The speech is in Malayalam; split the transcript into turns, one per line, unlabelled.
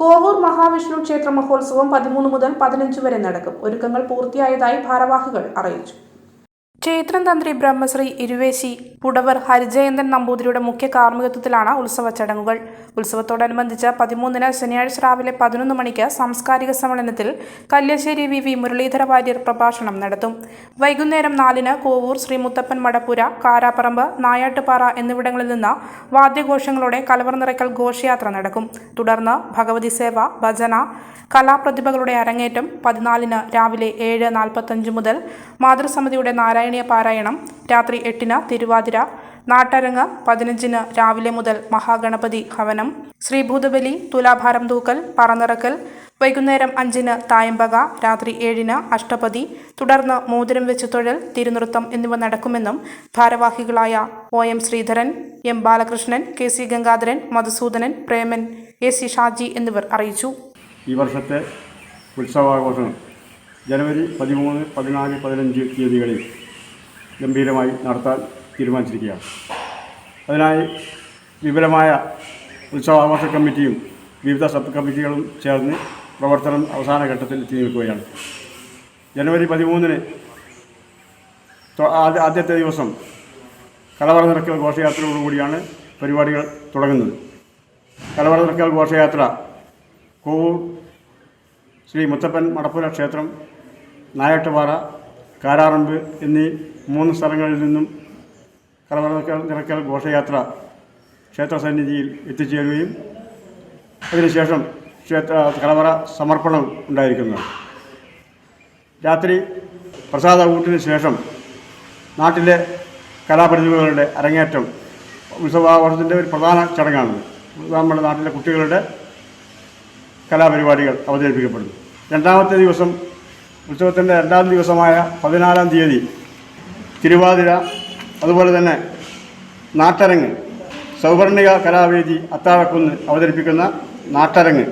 കോവൂർ മഹാവിഷ്ണു ക്ഷേത്ര മഹോത്സവം പതിമൂന്ന് മുതൽ പതിനഞ്ച് വരെ നടക്കും. ഒരുക്കങ്ങൾ പൂർത്തിയായതായി ഭാരവാഹികൾ അറിയിച്ചു. ക്ഷേത്രം തന്ത്രി ബ്രഹ്മശ്രീ ഇരുവേശി പുടവർ ഹരിജയന്തൻ നമ്പൂതിരിയുടെ മുഖ്യ കാർമ്മികത്വത്തിലാണ് ഉത്സവ ചടങ്ങുകൾ. ഉത്സവത്തോടനുബന്ധിച്ച് പതിമൂന്നിന് ശനിയാഴ്ച രാവിലെ പതിനൊന്ന് മണിക്ക് സാംസ്കാരിക സമ്മേളനത്തിൽ കല്യശ്ശേരി വി. വി. മുരളീധര വാര്യർ പ്രഭാഷണം നടത്തും. വൈകുന്നേരം നാലിന് കോവൂർ ശ്രീ മുത്തപ്പൻ മടപ്പുര കാരാപ്പറമ്പ് നായാട്ടുപാറ എന്നിവിടങ്ങളിൽ നിന്ന് വാദ്യഘോഷങ്ങളോടെ കലവർ നിറയ്ക്കൽ ഘോഷയാത്ര നടക്കും. തുടർന്ന് ഭഗവതി സേവ ഭജന കലാപ്രതിഭകളുടെ അരങ്ങേറ്റം പതിനാലിന് രാവിലെ ഏഴ് നാൽപ്പത്തഞ്ച് മുതൽ മാതൃസമിതിയുടെ നാരായണീയ പാരായണം രാത്രി എട്ടിന് തിരുവാതിര നാട്ടരങ്ങ് പതിനഞ്ചിന് രാവിലെ മുതൽ മഹാഗണപതി ഹവനം ശ്രീഭൂതബലി തുലാഭാരം തൂക്കൽ പറനിറക്കൽ വൈകുന്നേരം അഞ്ചിന് തായമ്പക രാത്രി ഏഴിന് അഷ്ടപതി തുടർന്ന് മോതിരം വെച്ച് തൊഴൽ തിരുനൃത്തം എന്നിവ നടക്കുമെന്നും ഭാരവാഹികളായ O M Sreedharan M Balakrishnan K C Gangadharan Madhusudanan Preman A C Shaji എന്നിവർ അറിയിച്ചു.
ഈ വർഷത്തെ ഉത്സവാഘോഷം ജനുവരി പതിമൂന്ന് പതിനാല് പതിനഞ്ച് തീയതികളിൽ ഗംഭീരമായി നടത്താൻ തീരുമാനിച്ചിരിക്കുകയാണ്. അതിനായി വിപുലമായ ഉത്സവാഘോഷ കമ്മിറ്റിയും വിവിധ സബ് കമ്മിറ്റികളും ചേർന്ന് പ്രവർത്തനം അവസാന ഘട്ടത്തിൽ എത്തി നിൽക്കുകയാണ് ജനുവരി പതിമൂന്നിന് ആദ്യത്തെ ദിവസം കലവറ നിറക്കൽ ഘോഷയാത്രയോടുകൂടിയാണ് പരിപാടികൾ തുടങ്ങുന്നത്. കലവറ നിറക്കൽ ഘോഷയാത്ര കോവൂർ ശ്രീ മുത്തപ്പൻ മടപ്പുര ക്ഷേത്രം നായാട്ടുപാറ കാരാറമ്പ് എന്നീ മൂന്ന് സ്ഥലങ്ങളിൽ നിന്നും കറവറക്കൽ നിറക്കൽ ഘോഷയാത്ര ക്ഷേത്ര സന്നിധിയിൽ എത്തിച്ചേരുകയും അതിനുശേഷം ക്ഷേത്ര കലവറ സമർപ്പണം ഉണ്ടായിരിക്കുന്നത് രാത്രി പ്രസാദ ഊട്ടിന് ശേഷം നാട്ടിലെ കലാപ്രതിഭകളുടെ അരങ്ങേറ്റം ഉത്സവാഘോഷത്തിന്റെ ഒരു പ്രധാന ചടങ്ങാണ്. നമ്മുടെ നാട്ടിലെ കുട്ടികളുടെ കലാപരിപാടികൾ അവതരിപ്പിക്കപ്പെടുന്നു. രണ്ടാമത്തെ ദിവസം ഉത്സവത്തിന്റെ രണ്ടാം ദിവസമായ പതിനാലാം തീയതി തിരുവാതിര അതുപോലെ തന്നെ നാട്ടരങ്ങ് സൗവർണിക കലാവേദി അത്താഴക്കുന്ന് അവതരിപ്പിക്കുന്ന നാട്ടരങ്ങ്.